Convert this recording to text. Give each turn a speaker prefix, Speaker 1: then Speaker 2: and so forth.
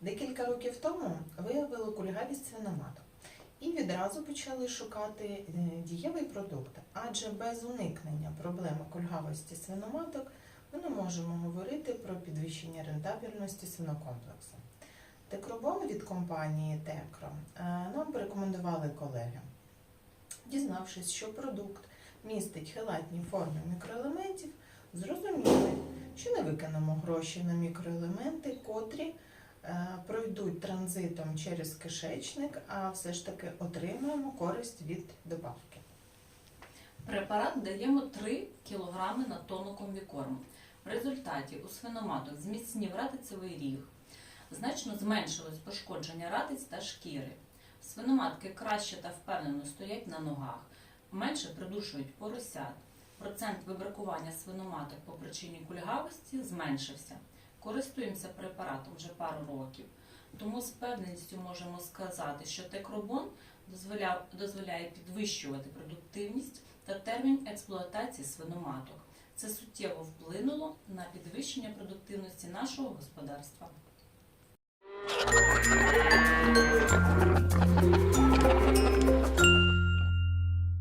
Speaker 1: Декілька років тому виявили кульгавість свиноматок і відразу почали шукати е, дієвий продукт, адже без уникнення проблеми кульгавості свиноматок ми не можемо говорити про підвищення рентабельності свинокомплексу. Текробон від компанії Текро е, нам порекомендували колеги. Дізнавшись, що продукт містить хелатні форми мікроелементів, зрозуміли, що не викинемо гроші на мікроелементи, котрі пройдуть транзитом через кишечник, а все ж таки отримаємо користь від добавки.
Speaker 2: Препарат даємо 3 кг на тонну комбікорму. В результаті у свиноматок зміцнів ратицевий ріг, значно зменшилось пошкодження ратиць та шкіри. Свиноматки краще та впевнено стоять на ногах, менше придушують поросят. Процент вибракування свиноматок по причині кульгавості зменшився. Користуємося препаратом вже пару років. Тому з певністю можемо сказати, що текробон дозволяє підвищувати продуктивність та термін експлуатації свиноматок. Це суттєво вплинуло на підвищення продуктивності нашого господарства.